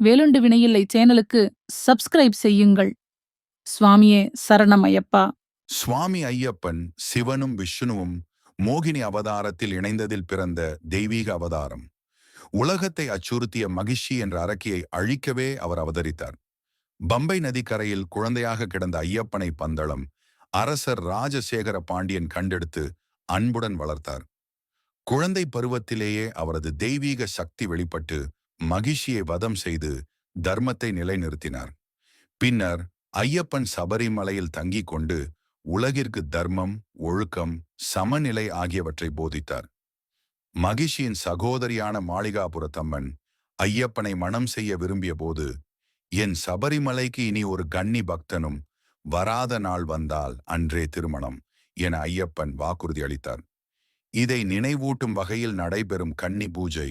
வேலுண்டு வினையில்லை சேனலுக்கு சப்ஸ்கிரைப் செய்யுங்கள். சுவாமியே சரணம் ஐயப்பா சுவாமி ஐயப்பன் சிவனும் விஷ்ணுவும் மோகினி அவதாரத்தில் இணைந்ததில் பிறந்த தெய்வீக அவதாரம். உலகத்தை அச்சுறுத்திய மகிஷி என்ற அரக்கியை அழிக்கவே அவர் அவதரித்தார். பம்பை நதிக்கரையில் குழந்தையாக கிடந்த ஐயப்பனை பந்தளம் அரசர் ராஜசேகர பாண்டியன் கண்டெடுத்து அன்புடன் வளர்த்தார். குழந்தை பருவத்திலேயே அவரது தெய்வீக சக்தி வெளிப்பட்டு மகிஷியை வதம் செய்து தர்மத்தை நிலைநிறுத்தினார். பின்னர் ஐயப்பன் சபரிமலையில் தங்கிக் கொண்டு உலகிற்கு தர்மம் ஒழுக்கம் சமநிலை ஆகியவற்றை போதித்தார். மகிஷியின் சகோதரியான மாளிகாபுரத்தம்மன் ஐயப்பனை மணம் செய்ய விரும்பிய போது என் சபரிமலைக்கு இனி ஒரு கன்னி பக்தனும் வராத நாள் வந்தால் அன்றே திருமணம் என ஐயப்பன் வாக்குறுதி அளித்தார். இதை நினைவூட்டும் வகையில் நடைபெறும் கன்னி பூஜை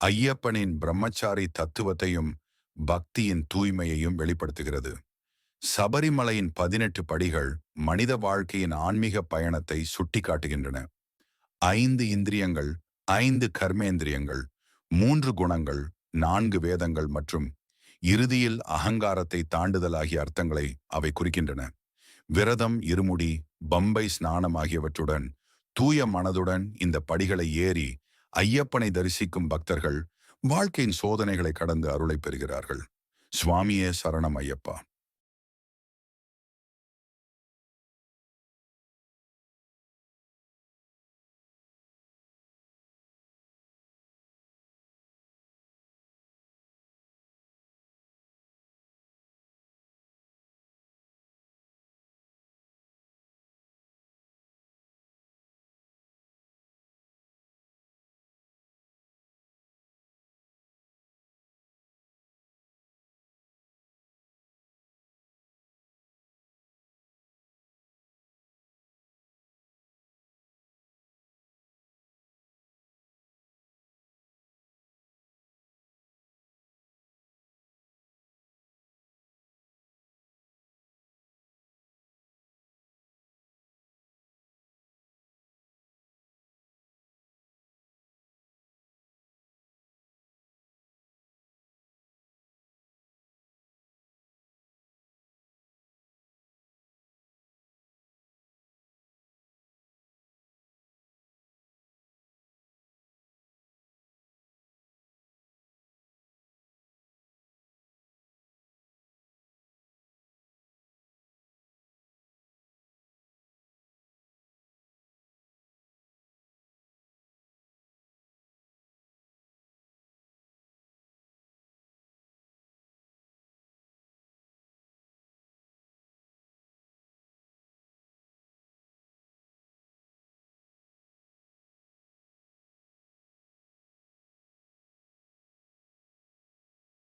ஐயப்பனின் பிரம்மச்சாரி தத்துவத்தையும் பக்தியின் தூய்மையையும் வெளிப்படுத்துகிறது. சபரிமலையின் பதினெட்டு படிகள் மனித வாழ்க்கையின் ஆன்மீக பயணத்தை சுட்டிக்காட்டுகின்றன. ஐந்து இந்திரியங்கள் ஐந்து கர்மேந்திரியங்கள் மூன்று குணங்கள் நான்கு வேதங்கள் மற்றும் இறுதியில் அகங்காரத்தை தாண்டுதல் ஆகிய அர்த்தங்களை அவை குறிக்கின்றன. விரதம் இருமுடி பம்பை ஸ்நானம் ஆகியவற்றுடன் தூய மனதுடன் இந்த படிகளை ஏறி ஐயப்பனை தரிசிக்கும் பக்தர்கள் வாழ்க்கையின் சோதனைகளை கடந்து அருளை பெறுகிறார்கள். சுவாமியே சரணம் ஐயப்பா.